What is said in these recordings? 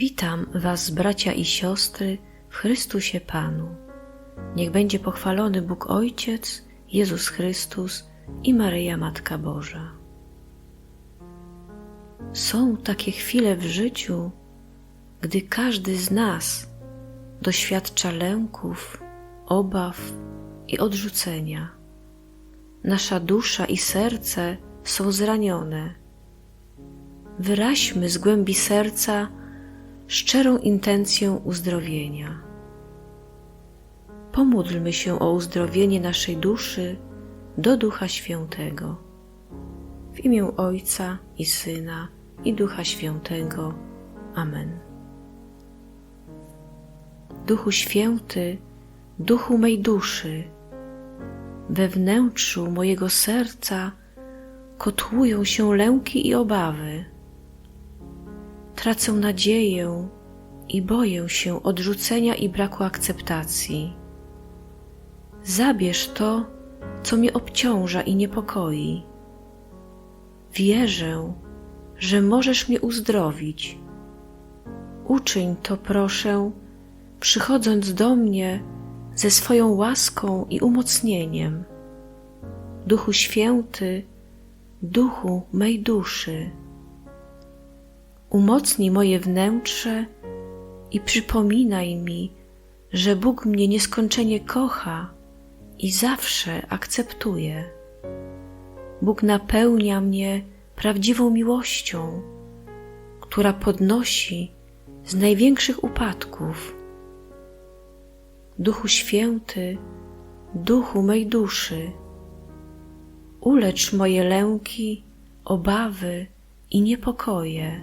Witam Was, bracia i siostry, w Chrystusie Panu. Niech będzie pochwalony Bóg Ojciec, Jezus Chrystus i Maryja Matka Boża. Są takie chwile w życiu, gdy każdy z nas doświadcza lęków, obaw i odrzucenia. Nasza dusza i serce są zranione. Wyraźmy z głębi serca szczerą intencję uzdrowienia. Pomódlmy się o uzdrowienie naszej duszy do Ducha Świętego. W imię Ojca i Syna i Ducha Świętego. Amen. Duchu Święty, Duchu mej duszy, we wnętrzu mojego serca kotłują się lęki i obawy. Tracę nadzieję i boję się odrzucenia i braku akceptacji. Zabierz to, co mnie obciąża i niepokoi. Wierzę, że możesz mnie uzdrowić. Uczyń to, proszę, przychodząc do mnie ze swoją łaską i umocnieniem. Duchu Święty, Duchu mej duszy, umocnij moje wnętrze i przypominaj mi, że Bóg mnie nieskończenie kocha i zawsze akceptuje. Bóg napełnia mnie prawdziwą miłością, która podnosi z największych upadków. Duchu Święty, Duchu mej duszy, ulecz moje lęki, obawy i niepokoje.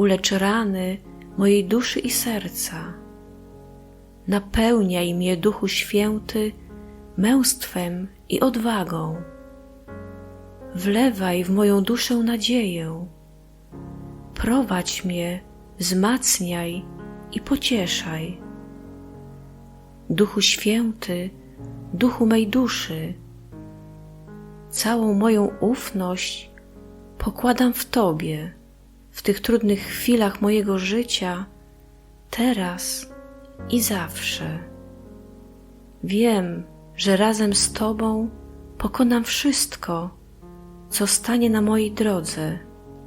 Ulecz rany mojej duszy i serca. Napełniaj mnie, Duchu Święty, męstwem i odwagą. Wlewaj w moją duszę nadzieję. Prowadź mnie, wzmacniaj i pocieszaj. Duchu Święty, Duchu mej duszy, całą moją ufność pokładam w Tobie w tych trudnych chwilach mojego życia, teraz i zawsze. Wiem, że razem z Tobą pokonam wszystko, co stanie na mojej drodze,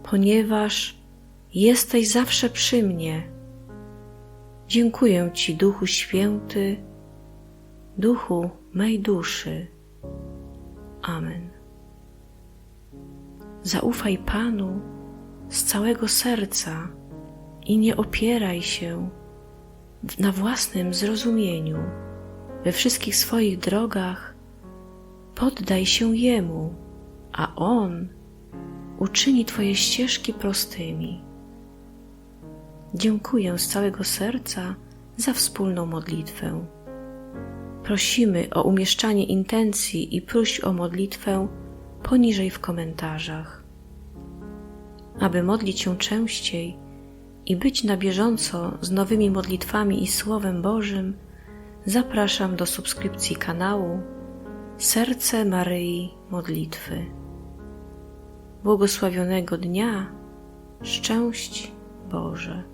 ponieważ jesteś zawsze przy mnie. Dziękuję Ci, Duchu Święty, Duchu mej duszy. Amen. Zaufaj Panu z całego serca i nie opieraj się na własnym zrozumieniu. We wszystkich swoich drogach poddaj się Jemu, a On uczyni Twoje ścieżki prostymi. Dziękuję z całego serca za wspólną modlitwę. Prosimy o umieszczanie intencji i próśb o modlitwę poniżej w komentarzach. Aby modlić się częściej i być na bieżąco z nowymi modlitwami i Słowem Bożym, zapraszam do subskrypcji kanału Serce Maryi Modlitwy. Błogosławionego dnia, szczęść Boże.